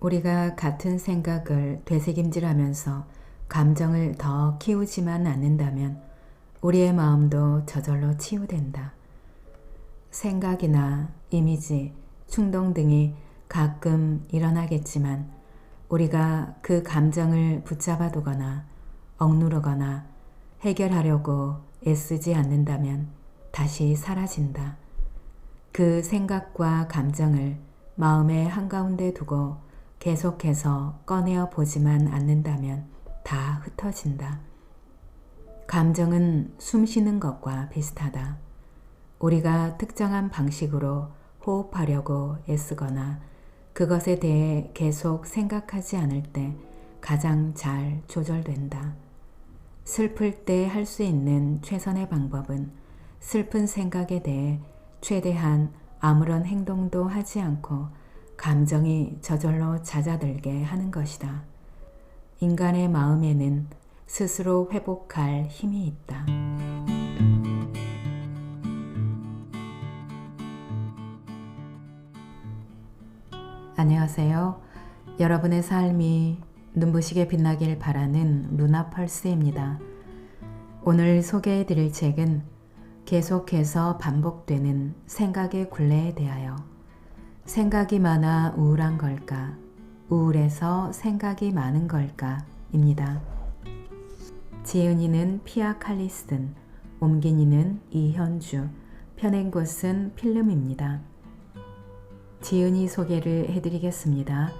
우리가 같은 생각을 되새김질하면서 감정을 더 키우지만 않는다면 우리의 마음도 저절로 치유된다. 생각이나 이미지, 충동 등이 가끔 일어나겠지만 우리가 그 감정을 붙잡아 두거나 억누르거나 해결하려고 애쓰지 않는다면 다시 사라진다. 그 생각과 감정을 마음의 한가운데 두고 계속해서 꺼내어 보지만 않는다면 다 흩어진다. 감정은 숨 쉬는 것과 비슷하다. 우리가 특정한 방식으로 호흡하려고 애쓰거나 그것에 대해 계속 생각하지 않을 때 가장 잘 조절된다. 슬플 때 할 수 있는 최선의 방법은 슬픈 생각에 대해 최대한 아무런 행동도 하지 않고 감정이 저절로 잦아들게 하는 것이다. 인간의 마음에는 스스로 회복할 힘이 있다. 안녕하세요. 여러분의 삶이 눈부시게 빛나길 바라는 루나 펄스입니다. 오늘 소개해 드릴 책은 계속해서 반복되는 생각의 굴레에 대하여 생각이 많아 우울한 걸까? 우울해서 생각이 많은 걸까? 입니다. 지은이는 피아 칼리슨, 옮긴이는 이현주, 펴낸 곳은 필름입니다. 지은이 소개를 해드리겠습니다.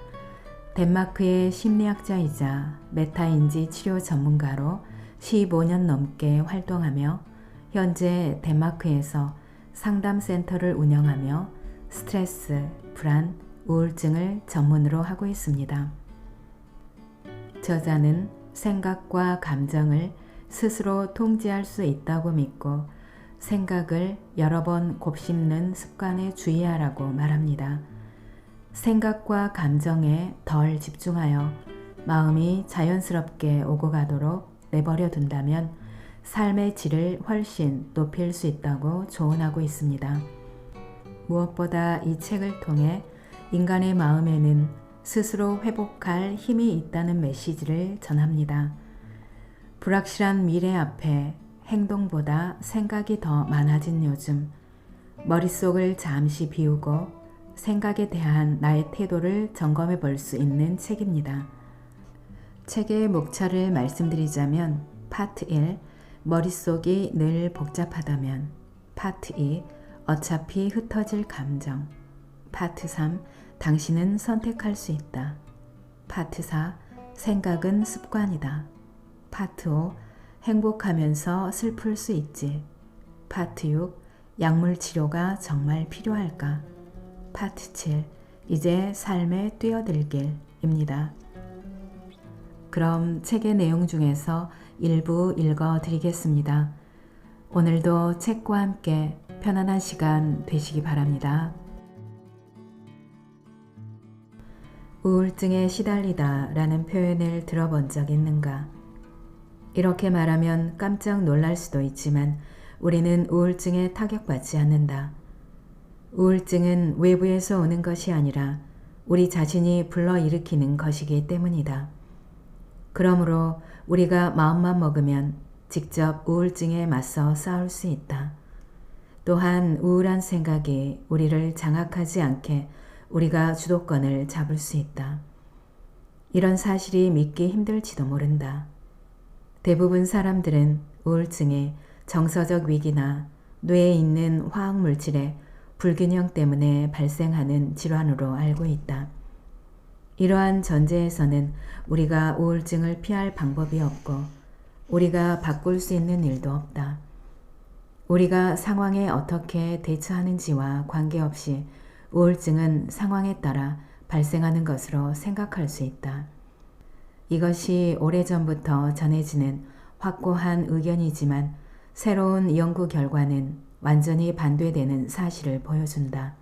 덴마크의 심리학자이자 메타인지 치료 전문가로 15년 넘게 활동하며 현재 덴마크에서 상담센터를 운영하며 스트레스, 불안, 우울증을 전문으로 하고 있습니다. 저자는 생각과 감정을 스스로 통제할 수 있다고 믿고 생각을 여러 번 곱씹는 습관에 주의하라고 말합니다. 생각과 감정에 덜 집중하여 마음이 자연스럽게 오고 가도록 내버려 둔다면 삶의 질을 훨씬 높일 수 있다고 조언하고 있습니다. 무엇보다 이 책을 통해 인간의 마음에는 스스로 회복할 힘이 있다는 메시지를 전합니다. 불확실한 미래 앞에 행동보다 생각이 더 많아진 요즘 머릿속을 잠시 비우고 생각에 대한 나의 태도를 점검해 볼 수 있는 책입니다. 책의 목차를 말씀드리자면 파트 1 머릿속이 늘 복잡하다면 파트 2 어차피 흩어질 감정 파트 3 당신은 선택할 수 있다 파트 4 생각은 습관이다 파트 5 행복하면서 슬플 수 있지. 파트 6 약물 치료가 정말 필요할까? 파트 7 이제 삶에 뛰어들길입니다. 그럼 책의 내용 중에서 일부 읽어 드리겠습니다. 오늘도 책과 함께 편안한 시간 되시기 바랍니다. 우울증에 시달리다 라는 표현을 들어본 적 있는가? 이렇게 말하면 깜짝 놀랄 수도 있지만 우리는 우울증에 타격받지 않는다. 우울증은 외부에서 오는 것이 아니라 우리 자신이 불러일으키는 것이기 때문이다. 그러므로 우리가 마음만 먹으면 직접 우울증에 맞서 싸울 수 있다. 또한 우울한 생각이 우리를 장악하지 않게 우리가 주도권을 잡을 수 있다. 이런 사실이 믿기 힘들지도 모른다. 대부분 사람들은 우울증에 정서적 위기나 뇌에 있는 화학 물질의 불균형 때문에 발생하는 질환으로 알고 있다. 이러한 전제에서는 우리가 우울증을 피할 방법이 없고 우리가 바꿀 수 있는 일도 없다. 우리가 상황에 어떻게 대처하는지와 관계없이 우울증은 상황에 따라 발생하는 것으로 생각할 수 있다. 이것이 오래전부터 전해지는 확고한 의견이지만 새로운 연구 결과는 완전히 반대되는 사실을 보여준다.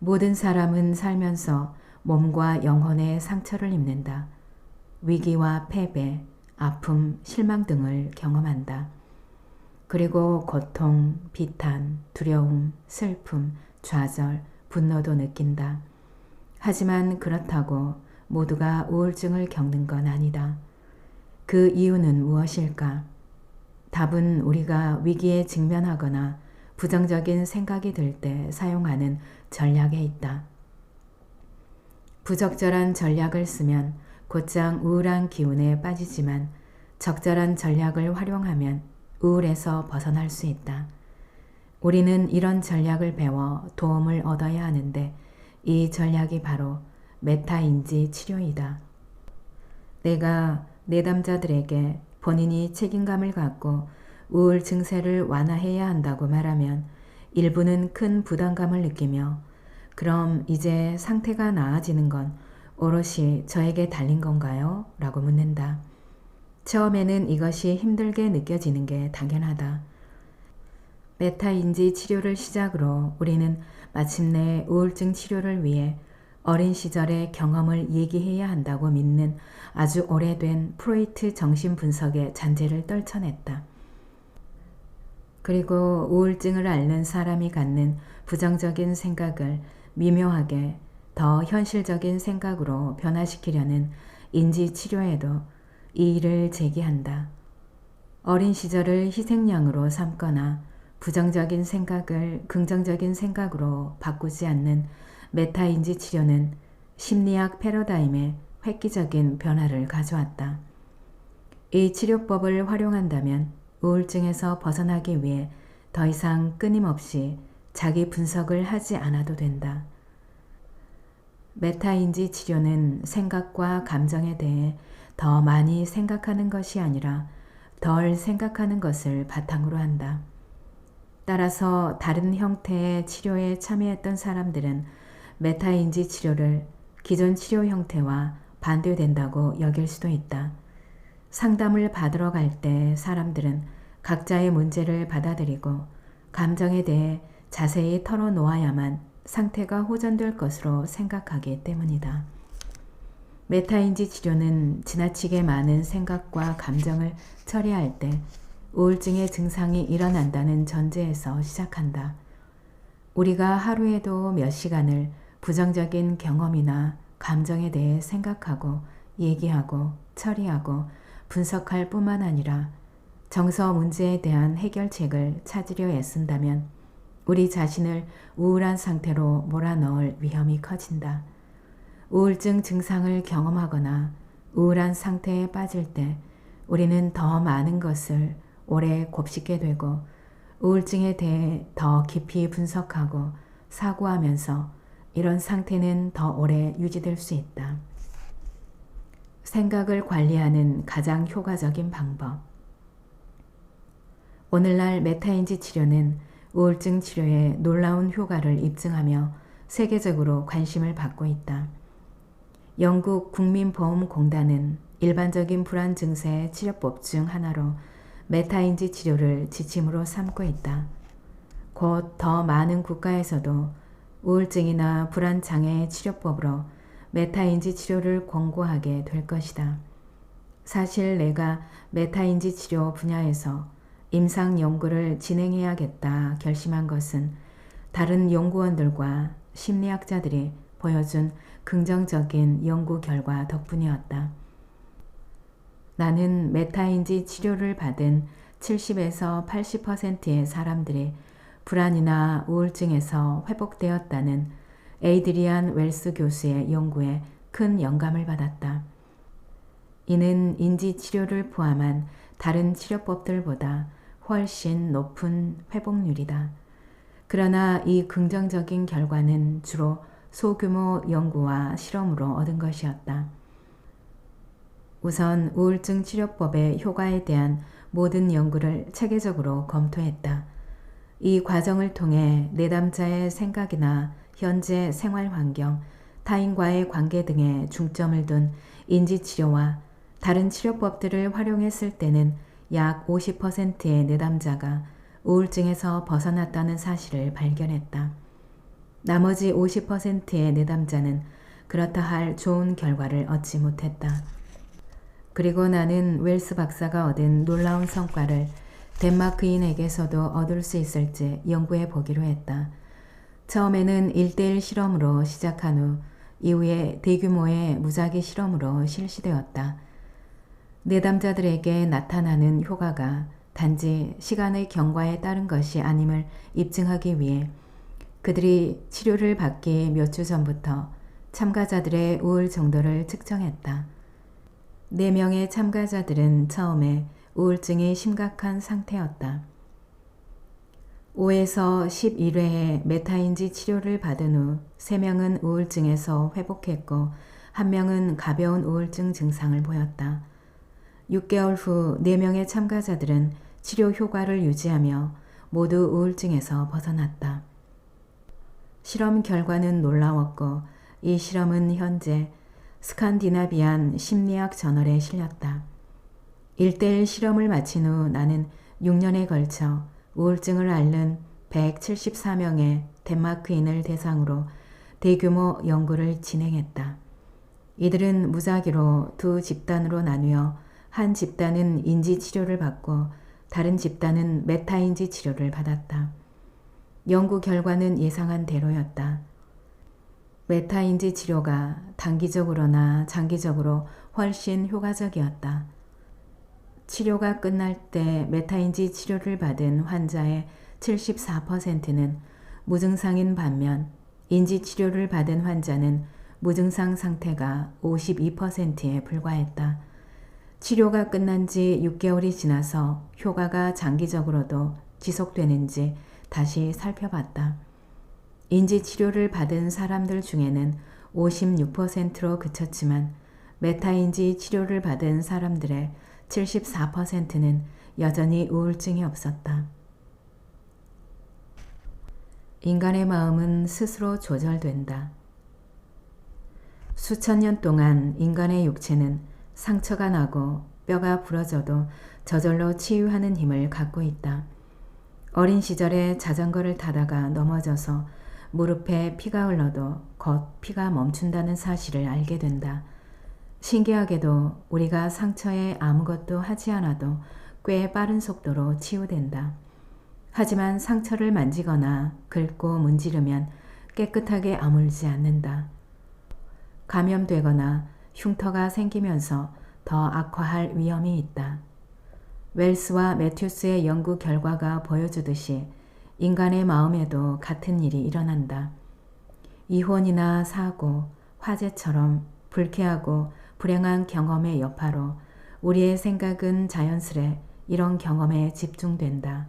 모든 사람은 살면서 몸과 영혼의 상처를 입는다. 위기와 패배, 아픔, 실망 등을 경험한다. 그리고 고통, 비탄, 두려움, 슬픔, 좌절, 분노도 느낀다. 하지만 그렇다고 모두가 우울증을 겪는 건 아니다. 그 이유는 무엇일까? 답은 우리가 위기에 직면하거나 부정적인 생각이 들 때 사용하는 전략에 있다. 부적절한 전략을 쓰면 곧장 우울한 기운에 빠지지만 적절한 전략을 활용하면 우울에서 벗어날 수 있다. 우리는 이런 전략을 배워 도움을 얻어야 하는데 이 전략이 바로 메타인지 치료이다. 내가 내담자들에게 본인이 책임감을 갖고 우울 증세를 완화해야 한다고 말하면 일부는 큰 부담감을 느끼며 그럼 이제 상태가 나아지는 건 오롯이 저에게 달린 건가요? 라고 묻는다. 처음에는 이것이 힘들게 느껴지는 게 당연하다. 메타인지 치료를 시작으로 우리는 마침내 우울증 치료를 위해 어린 시절의 경험을 얘기해야 한다고 믿는 아주 오래된 프로이트 정신분석의 잔재를 떨쳐냈다. 그리고 우울증을 앓는 사람이 갖는 부정적인 생각을 미묘하게 더 현실적인 생각으로 변화시키려는 인지 치료에도 이 일을 제기한다. 어린 시절을 희생양으로 삼거나 부정적인 생각을 긍정적인 생각으로 바꾸지 않는 메타인지 치료는 심리학 패러다임에 획기적인 변화를 가져왔다. 이 치료법을 활용한다면 우울증에서 벗어나기 위해 더 이상 끊임없이 자기 분석을 하지 않아도 된다. 메타인지 치료는 생각과 감정에 대해 더 많이 생각하는 것이 아니라 덜 생각하는 것을 바탕으로 한다. 따라서 다른 형태의 치료에 참여했던 사람들은 메타인지 치료를 기존 치료 형태와 반대된다고 여길 수도 있다. 상담을 받으러 갈 때 사람들은 각자의 문제를 받아들이고 감정에 대해 자세히 털어놓아야만 상태가 호전될 것으로 생각하기 때문이다. 메타인지 치료는 지나치게 많은 생각과 감정을 처리할 때 우울증의 증상이 일어난다는 전제에서 시작한다. 우리가 하루에도 몇 시간을 부정적인 경험이나 감정에 대해 생각하고 얘기하고 처리하고 분석할 뿐만 아니라 정서 문제에 대한 해결책을 찾으려 애쓴다면 우리 자신을 우울한 상태로 몰아넣을 위험이 커진다. 우울증 증상을 경험하거나 우울한 상태에 빠질 때 우리는 더 많은 것을 오래 곱씹게 되고 우울증에 대해 더 깊이 분석하고 사고하면서 이런 상태는 더 오래 유지될 수 있다. 생각을 관리하는 가장 효과적인 방법. 오늘날 메타인지 치료는 우울증 치료에 놀라운 효과를 입증하며 세계적으로 관심을 받고 있다. 영국 국민보험공단은 일반적인 불안 증세 치료법 중 하나로 메타인지 치료를 지침으로 삼고 있다. 곧 더 많은 국가에서도 우울증이나 불안 장애 치료법으로 메타인지 치료를 권고하게 될 것이다. 사실 내가 메타인지 치료 분야에서 임상 연구를 진행해야겠다 결심한 것은 다른 연구원들과 심리학자들이 보여준 긍정적인 연구 결과 덕분이었다. 나는 메타인지 치료를 받은 70에서 80%의 사람들이 불안이나 우울증에서 회복되었다는 에이드리안 웰스 교수의 연구에 큰 영감을 받았다. 이는 인지 치료를 포함한 다른 치료법들보다 훨씬 높은 회복률이다. 그러나 이 긍정적인 결과는 주로 소규모 연구와 실험으로 얻은 것이었다. 우선 우울증 치료법의 효과에 대한 모든 연구를 체계적으로 검토했다. 이 과정을 통해 내담자의 생각이나 현재 생활 환경, 타인과의 관계 등에 중점을 둔 인지치료와 다른 치료법들을 활용했을 때는 약 50%의 내담자가 우울증에서 벗어났다는 사실을 발견했다. 나머지 50%의 내담자는 그렇다 할 좋은 결과를 얻지 못했다. 그리고 나는 웰스 박사가 얻은 놀라운 성과를 덴마크인에게서도 얻을 수 있을지 연구해 보기로 했다. 처음에는 1대1 실험으로 시작한 후 이후에 대규모의 무작위 실험으로 실시되었다. 내담자들에게 나타나는 효과가 단지 시간의 경과에 따른 것이 아님을 입증하기 위해 그들이 치료를 받기 몇 주 전부터 참가자들의 우울 정도를 측정했다. 4명의 참가자들은 처음에 우울증이 심각한 상태였다. 5에서 11회의 메타인지 치료를 받은 후 3명은 우울증에서 회복했고 1명은 가벼운 우울증 증상을 보였다. 6개월 후 4명의 참가자들은 치료 효과를 유지하며 모두 우울증에서 벗어났다. 실험 결과는 놀라웠고 이 실험은 현재 스칸디나비안 심리학 저널에 실렸다. 1대1 실험을 마친 후 나는 6년에 걸쳐 우울증을 앓는 174명의 덴마크인을 대상으로 대규모 연구를 진행했다. 이들은 무작위로 두 집단으로 나뉘어 한 집단은 인지 치료를 받고 다른 집단은 메타인지 치료를 받았다. 연구 결과는 예상한 대로였다. 메타인지 치료가 단기적으로나 장기적으로 훨씬 효과적이었다. 치료가 끝날 때 메타인지 치료를 받은 환자의 74%는 무증상인 반면 인지 치료를 받은 환자는 무증상 상태가 52%에 불과했다. 치료가 끝난 지 6개월이 지나서 효과가 장기적으로도 지속되는지 다시 살펴봤다. 인지 치료를 받은 사람들 중에는 56%로 그쳤지만 메타인지 치료를 받은 사람들의 74%는 여전히 우울증이 없었다. 인간의 마음은 스스로 조절된다. 수천 년 동안 인간의 육체는 상처가 나고 뼈가 부러져도 저절로 치유하는 힘을 갖고 있다. 어린 시절에 자전거를 타다가 넘어져서 무릎에 피가 흘러도 곧 피가 멈춘다는 사실을 알게 된다. 신기하게도 우리가 상처에 아무것도 하지 않아도 꽤 빠른 속도로 치유된다. 하지만 상처를 만지거나 긁고 문지르면 깨끗하게 아물지 않는다. 감염되거나 흉터가 생기면서 더 악화할 위험이 있다. 웰스와 매튜스의 연구 결과가 보여주듯이 인간의 마음에도 같은 일이 일어난다. 이혼이나 사고, 화재처럼 불쾌하고 불행한 경험의 여파로 우리의 생각은 자연스레 이런 경험에 집중된다.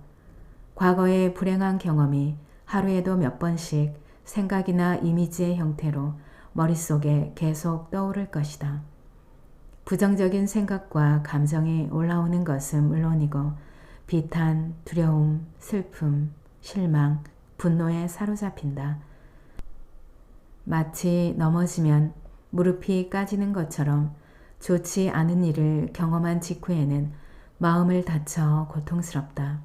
과거의 불행한 경험이 하루에도 몇 번씩 생각이나 이미지의 형태로 머릿속에 계속 떠오를 것이다. 부정적인 생각과 감정이 올라오는 것은 물론이고 비탄, 두려움, 슬픔, 실망, 분노에 사로잡힌다. 마치 넘어지면 무릎이 까지는 것처럼 좋지 않은 일을 경험한 직후에는 마음을 다쳐 고통스럽다.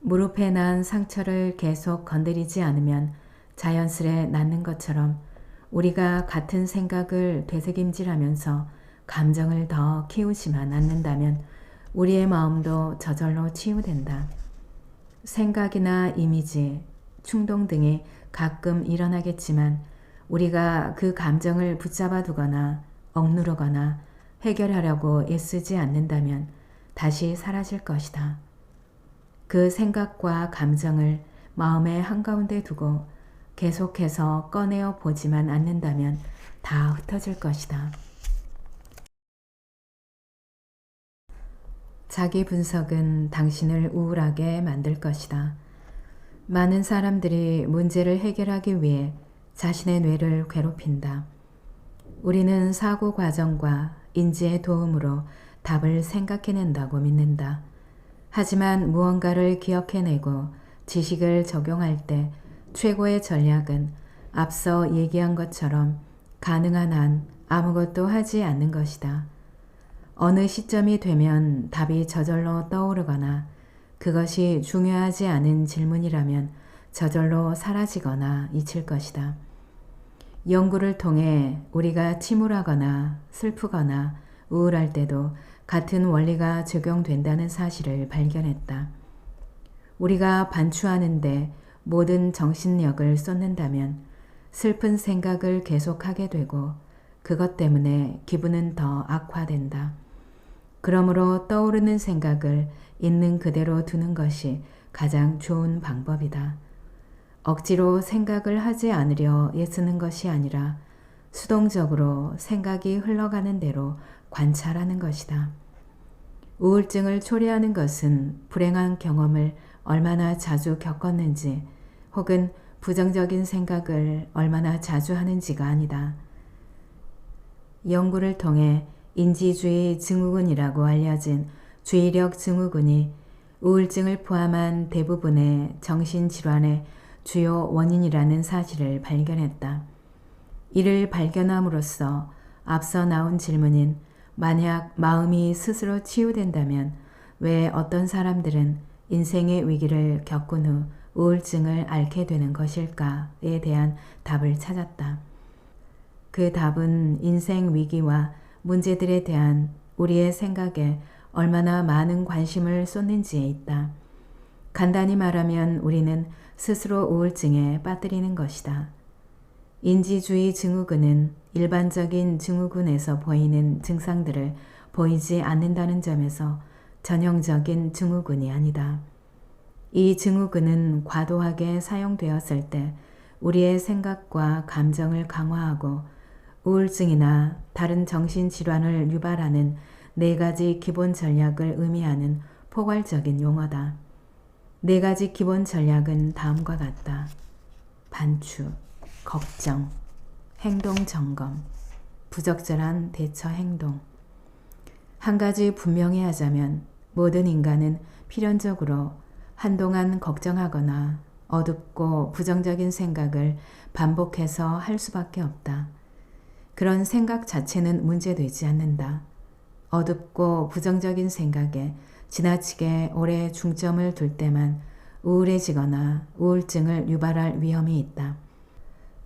무릎에 난 상처를 계속 건드리지 않으면 자연스레 낫는 것처럼 우리가 같은 생각을 되새김질하면서 감정을 더 키우지만 않는다면 우리의 마음도 저절로 치유된다. 생각이나 이미지, 충동 등이 가끔 일어나겠지만 우리가 그 감정을 붙잡아 두거나 억누르거나 해결하려고 애쓰지 않는다면 다시 사라질 것이다. 그 생각과 감정을 마음의 한가운데 두고 계속해서 꺼내어 보지만 않는다면 다 흩어질 것이다. 자기 분석은 당신을 우울하게 만들 것이다. 많은 사람들이 문제를 해결하기 위해 자신의 뇌를 괴롭힌다. 우리는 사고 과정과 인지의 도움으로 답을 생각해낸다고 믿는다. 하지만 무언가를 기억해내고 지식을 적용할 때 최고의 전략은 앞서 얘기한 것처럼 가능한 한 아무것도 하지 않는 것이다. 어느 시점이 되면 답이 저절로 떠오르거나 그것이 중요하지 않은 질문이라면 저절로 사라지거나 잊힐 것이다. 연구를 통해 우리가 침울하거나 슬프거나 우울할 때도 같은 원리가 적용된다는 사실을 발견했다. 우리가 반추하는데 모든 정신력을 쏟는다면 슬픈 생각을 계속하게 되고 그것 때문에 기분은 더 악화된다. 그러므로 떠오르는 생각을 있는 그대로 두는 것이 가장 좋은 방법이다. 억지로 생각을 하지 않으려 애쓰는 것이 아니라 수동적으로 생각이 흘러가는 대로 관찰하는 것이다. 우울증을 초래하는 것은 불행한 경험을 얼마나 자주 겪었는지 혹은 부정적인 생각을 얼마나 자주 하는지가 아니다. 연구를 통해 인지주의 증후군이라고 알려진 주의력 증후군이 우울증을 포함한 대부분의 정신질환의 주요 원인이라는 사실을 발견했다. 이를 발견함으로써 앞서 나온 질문인 만약 마음이 스스로 치유된다면 왜 어떤 사람들은 인생의 위기를 겪은 후 우울증을 앓게 되는 것일까에 대한 답을 찾았다. 그 답은 인생 위기와 문제들에 대한 우리의 생각에 얼마나 많은 관심을 쏟는지에 있다. 간단히 말하면 우리는 스스로 우울증에 빠뜨리는 것이다. 인지주의 증후군은 일반적인 증후군에서 보이는 증상들을 보이지 않는다는 점에서 전형적인 증후군이 아니다. 이 증후군은 과도하게 사용되었을 때 우리의 생각과 감정을 강화하고 우울증이나 다른 정신질환을 유발하는 네 가지 기본 전략을 의미하는 포괄적인 용어다. 네 가지 기본 전략은 다음과 같다. 반추, 걱정, 행동 점검, 부적절한 대처 행동. 한 가지 분명히 하자면 모든 인간은 필연적으로 한동안 걱정하거나 어둡고 부정적인 생각을 반복해서 할 수밖에 없다. 그런 생각 자체는 문제되지 않는다. 어둡고 부정적인 생각에 지나치게 오래 중점을 둘 때만 우울해지거나 우울증을 유발할 위험이 있다.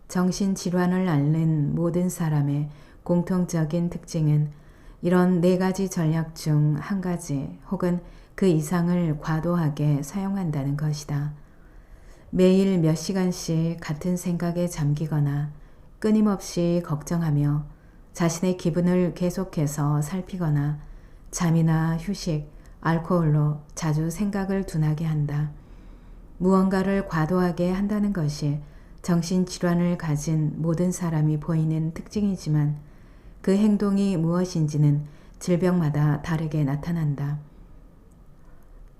정신질환을 앓는 모든 사람의 공통적인 특징은 이런 네 가지 전략 중 한 가지 혹은 그 이상을 과도하게 사용한다는 것이다. 매일 몇 시간씩 같은 생각에 잠기거나 끊임없이 걱정하며 자신의 기분을 계속해서 살피거나 잠이나 휴식, 알코올로 자주 생각을 둔하게 한다. 무언가를 과도하게 한다는 것이 정신질환을 가진 모든 사람이 보이는 특징이지만 그 행동이 무엇인지는 질병마다 다르게 나타난다.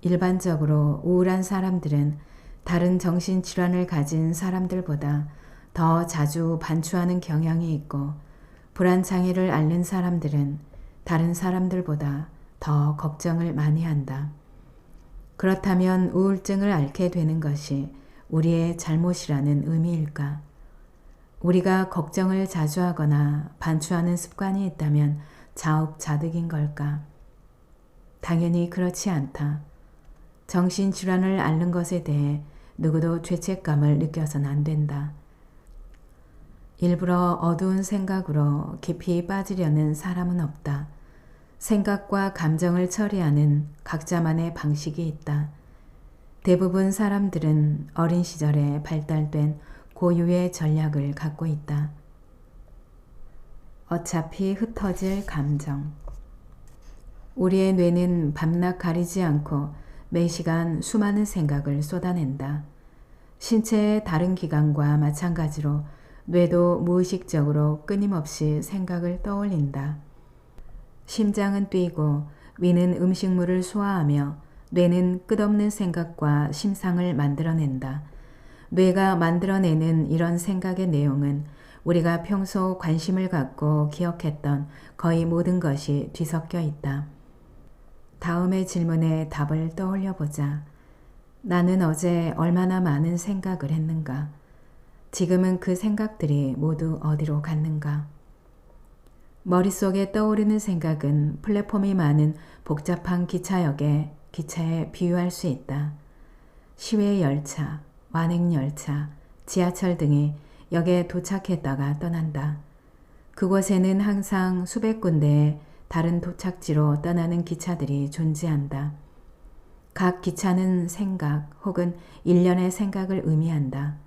일반적으로 우울한 사람들은 다른 정신질환을 가진 사람들보다 더 자주 반추하는 경향이 있고 불안 장애를 앓는 사람들은 다른 사람들보다 더 걱정을 많이 한다. 그렇다면 우울증을 앓게 되는 것이 우리의 잘못이라는 의미일까? 우리가 걱정을 자주 하거나 반추하는 습관이 있다면 자업자득인 걸까? 당연히 그렇지 않다. 정신질환을 앓는 것에 대해 누구도 죄책감을 느껴서는 안 된다. 일부러 어두운 생각으로 깊이 빠지려는 사람은 없다. 생각과 감정을 처리하는 각자만의 방식이 있다. 대부분 사람들은 어린 시절에 발달된 고유의 전략을 갖고 있다. 어차피 흩어질 감정. 우리의 뇌는 밤낮 가리지 않고 매 시간 수많은 생각을 쏟아낸다. 신체의 다른 기관과 마찬가지로 뇌도 무의식적으로 끊임없이 생각을 떠올린다. 심장은 뛰고 위는 음식물을 소화하며 뇌는 끝없는 생각과 심상을 만들어낸다. 뇌가 만들어내는 이런 생각의 내용은 우리가 평소 관심을 갖고 기억했던 거의 모든 것이 뒤섞여 있다. 다음의 질문에 답을 떠올려 보자. 나는 어제 얼마나 많은 생각을 했는가? 지금은 그 생각들이 모두 어디로 갔는가? 머릿속에 떠오르는 생각은 플랫폼이 많은 복잡한 기차역에 기차에 비유할 수 있다. 시외 열차, 완행 열차, 지하철 등이 역에 도착했다가 떠난다. 그곳에는 항상 수백 군데의 다른 도착지로 떠나는 기차들이 존재한다. 각 기차는 생각 혹은 일련의 생각을 의미한다.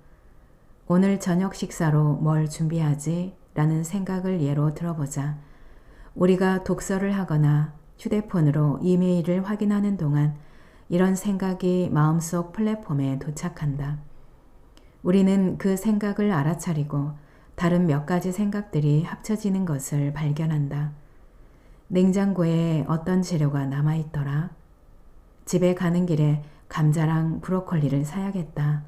오늘 저녁 식사로 뭘 준비하지? 라는 생각을 예로 들어보자. 우리가 독서를 하거나 휴대폰으로 이메일을 확인하는 동안 이런 생각이 마음속 플랫폼에 도착한다. 우리는 그 생각을 알아차리고 다른 몇 가지 생각들이 합쳐지는 것을 발견한다. 냉장고에 어떤 재료가 남아있더라? 집에 가는 길에 감자랑 브로콜리를 사야겠다.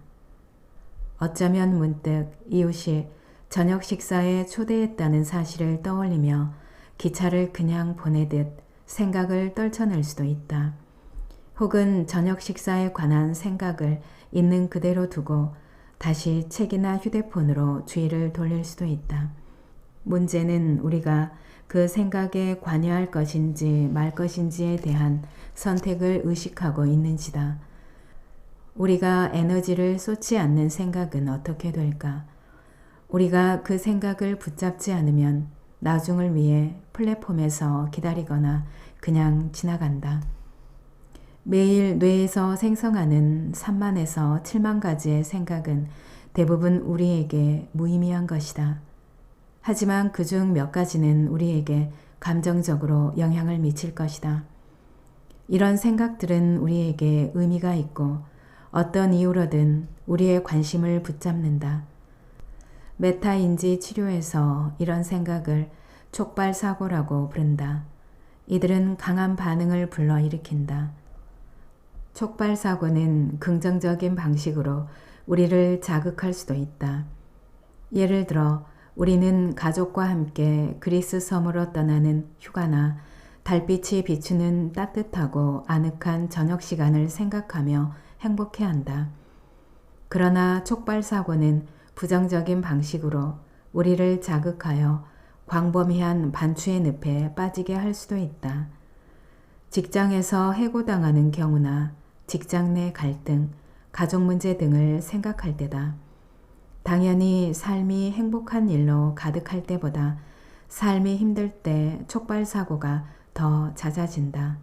어쩌면 문득 이웃이 저녁 식사에 초대했다는 사실을 떠올리며 기차를 그냥 보내듯 생각을 떨쳐낼 수도 있다. 혹은 저녁 식사에 관한 생각을 있는 그대로 두고 다시 책이나 휴대폰으로 주의를 돌릴 수도 있다. 문제는 우리가 그 생각에 관여할 것인지 말 것인지에 대한 선택을 의식하고 있는지다. 우리가 에너지를 쏟지 않는 생각은 어떻게 될까? 우리가 그 생각을 붙잡지 않으면 나중을 위해 플랫폼에서 기다리거나 그냥 지나간다. 매일 뇌에서 생성하는 3만에서 7만 가지의 생각은 대부분 우리에게 무의미한 것이다. 하지만 그 중 몇 가지는 우리에게 감정적으로 영향을 미칠 것이다. 이런 생각들은 우리에게 의미가 있고 어떤 이유로든 우리의 관심을 붙잡는다. 메타인지 치료에서 이런 생각을 촉발 사고라고 부른다. 이들은 강한 반응을 불러일으킨다. 촉발 사고는 긍정적인 방식으로 우리를 자극할 수도 있다. 예를 들어 우리는 가족과 함께 그리스 섬으로 떠나는 휴가나 달빛이 비추는 따뜻하고 아늑한 저녁 시간을 생각하며 행복해 한다. 그러나 촉발 사고는 부정적인 방식으로 우리를 자극하여 광범위한 반추의 늪에 빠지게 할 수도 있다. 직장에서 해고당하는 경우나 직장 내 갈등, 가족 문제 등을 생각할 때다. 당연히 삶이 행복한 일로 가득할 때보다 삶이 힘들 때 촉발 사고가 더 잦아진다.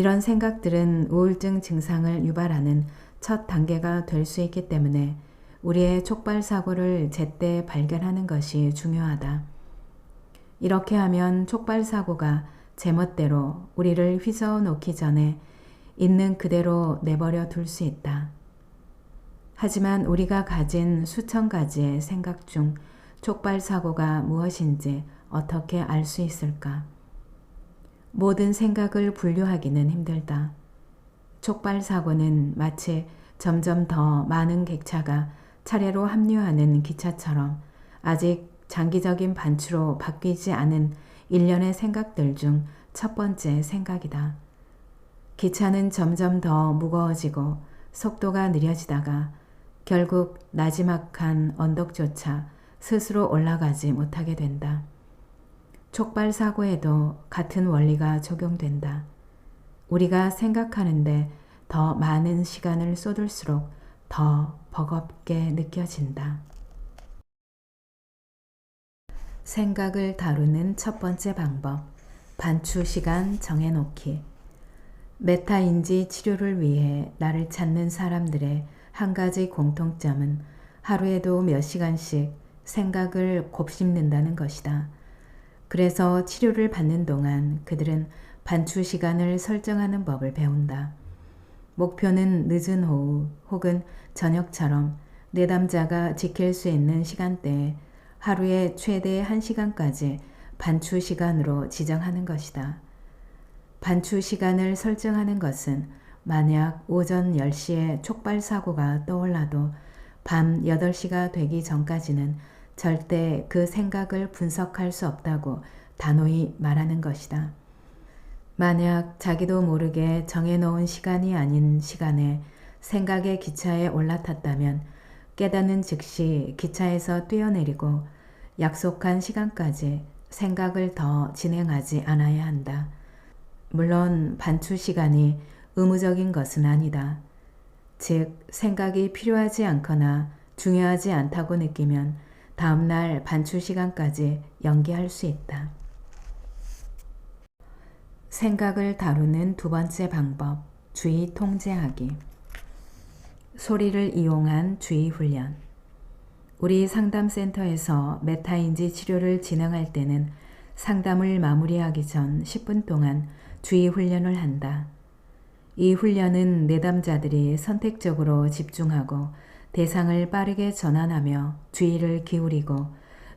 이런 생각들은 우울증 증상을 유발하는 첫 단계가 될 수 있기 때문에 우리의 촉발 사고를 제때 발견하는 것이 중요하다. 이렇게 하면 촉발 사고가 제멋대로 우리를 휘저어 놓기 전에 있는 그대로 내버려 둘 수 있다. 하지만 우리가 가진 수천 가지의 생각 중 촉발 사고가 무엇인지 어떻게 알 수 있을까? 모든 생각을 분류하기는 힘들다. 촉발 사고는 마치 점점 더 많은 객차가 차례로 합류하는 기차처럼 아직 장기적인 반추로 바뀌지 않은 일련의 생각들 중 첫 번째 생각이다. 기차는 점점 더 무거워지고 속도가 느려지다가 결국 나지막한 언덕조차 스스로 올라가지 못하게 된다. 촉발 사고에도 같은 원리가 적용된다. 우리가 생각하는데 더 많은 시간을 쏟을수록 더 버겁게 느껴진다. 생각을 다루는 첫 번째 방법. 반추 시간 정해놓기. 메타인지 치료를 위해 나를 찾는 사람들의 한 가지 공통점은 하루에도 몇 시간씩 생각을 곱씹는다는 것이다. 그래서 치료를 받는 동안 그들은 반추 시간을 설정하는 법을 배운다. 목표는 늦은 오후 혹은 저녁처럼 내담자가 지킬 수 있는 시간대에 하루에 최대 1시간까지 반추 시간으로 지정하는 것이다. 반추 시간을 설정하는 것은 만약 오전 10시에 촉발 사고가 떠올라도 밤 8시가 되기 전까지는 절대 그 생각을 분석할 수 없다고 단호히 말하는 것이다. 만약 자기도 모르게 정해놓은 시간이 아닌 시간에 생각의 기차에 올라탔다면 깨닫는 즉시 기차에서 뛰어내리고 약속한 시간까지 생각을 더 진행하지 않아야 한다. 물론 반추 시간이 의무적인 것은 아니다. 즉, 생각이 필요하지 않거나 중요하지 않다고 느끼면 다음날 반추 시간까지 연기할 수 있다. 생각을 다루는 두 번째 방법, 주의 통제하기. 소리를 이용한 주의 훈련. 우리 상담센터에서 메타인지 치료를 진행할 때는 상담을 마무리하기 전 10분 동안 주의 훈련을 한다. 이 훈련은 내담자들이 선택적으로 집중하고 대상을 빠르게 전환하며 주의를 기울이고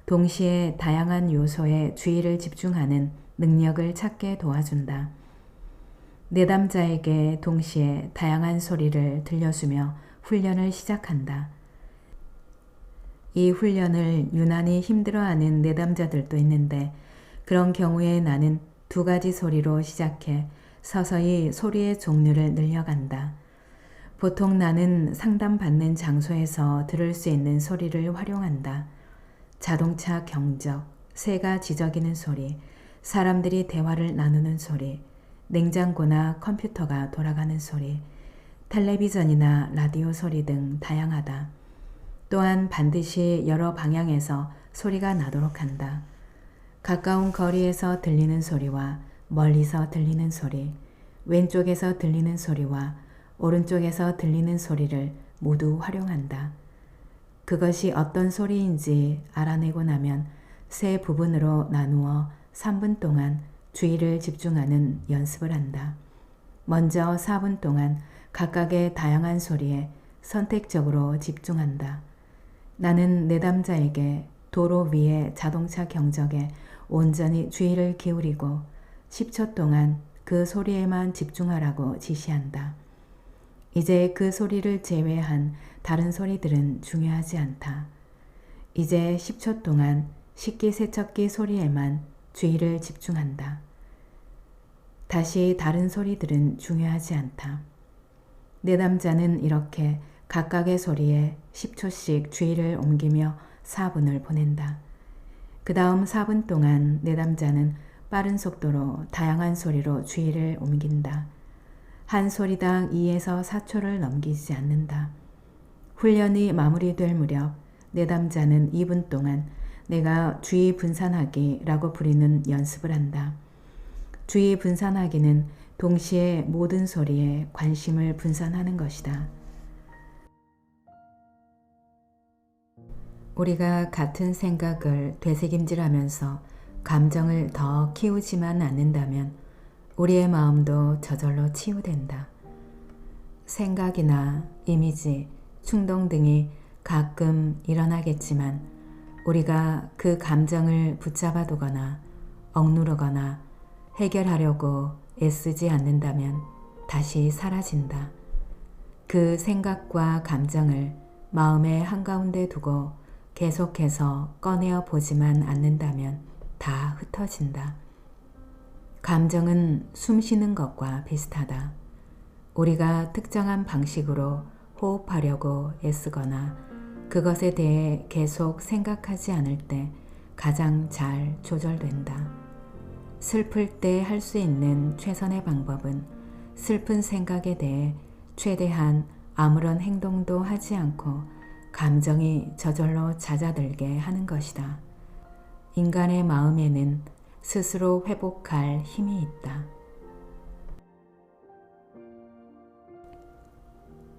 동시에 다양한 요소에 주의를 집중하는 능력을 찾게 도와준다. 내담자에게 동시에 다양한 소리를 들려주며 훈련을 시작한다. 이 훈련을 유난히 힘들어하는 내담자들도 있는데 그런 경우에 나는 두 가지 소리로 시작해 서서히 소리의 종류를 늘려간다. 보통 나는 상담받는 장소에서 들을 수 있는 소리를 활용한다. 자동차 경적, 새가 지저귀는 소리, 사람들이 대화를 나누는 소리, 냉장고나 컴퓨터가 돌아가는 소리, 텔레비전이나 라디오 소리 등 다양하다. 또한 반드시 여러 방향에서 소리가 나도록 한다. 가까운 거리에서 들리는 소리와 멀리서 들리는 소리, 왼쪽에서 들리는 소리와 오른쪽에서 들리는 소리를 모두 활용한다. 그것이 어떤 소리인지 알아내고 나면 세 부분으로 나누어 3분 동안 주의를 집중하는 연습을 한다. 먼저 4분 동안 각각의 다양한 소리에 선택적으로 집중한다. 나는 내담자에게 도로 위의 자동차 경적에 온전히 주의를 기울이고 10초 동안 그 소리에만 집중하라고 지시한다. 이제 그 소리를 제외한 다른 소리들은 중요하지 않다. 이제 10초 동안 식기세척기 소리에만 주의를 집중한다. 다시 다른 소리들은 중요하지 않다. 내담자는 이렇게 각각의 소리에 10초씩 주의를 옮기며 4분을 보낸다. 그 다음 4분 동안 내담자는 빠른 속도로 다양한 소리로 주의를 옮긴다. 한 소리당 2에서 4초를 넘기지 않는다. 훈련이 마무리될 무렵 내담자는 2분 동안 내가 주의 분산하기라고 부리는 연습을 한다. 주의 분산하기는 동시에 모든 소리에 관심을 분산하는 것이다. 우리가 같은 생각을 되새김질하면서 감정을 더 키우지만 않는다면 우리의 마음도 저절로 치유된다. 생각이나 이미지, 충동 등이 가끔 일어나겠지만 우리가 그 감정을 붙잡아 두거나 억누르거나 해결하려고 애쓰지 않는다면 다시 사라진다. 그 생각과 감정을 마음의 한가운데 두고 계속해서 꺼내어 보지만 않는다면 다 흩어진다. 감정은 숨 쉬는 것과 비슷하다. 우리가 특정한 방식으로 호흡하려고 애쓰거나 그것에 대해 계속 생각하지 않을 때 가장 잘 조절된다. 슬플 때 할 수 있는 최선의 방법은 슬픈 생각에 대해 최대한 아무런 행동도 하지 않고 감정이 저절로 잦아들게 하는 것이다. 인간의 마음에는 스스로 회복할 힘이 있다.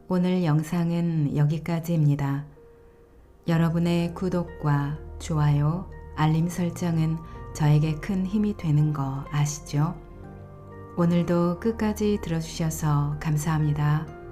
오늘 영상은 여기까지입니다. 여러분의 구독과 좋아요, 알림 설정은 저에게 큰 힘이 되는 거 아시죠? 오늘도 끝까지 들어주셔서 감사합니다.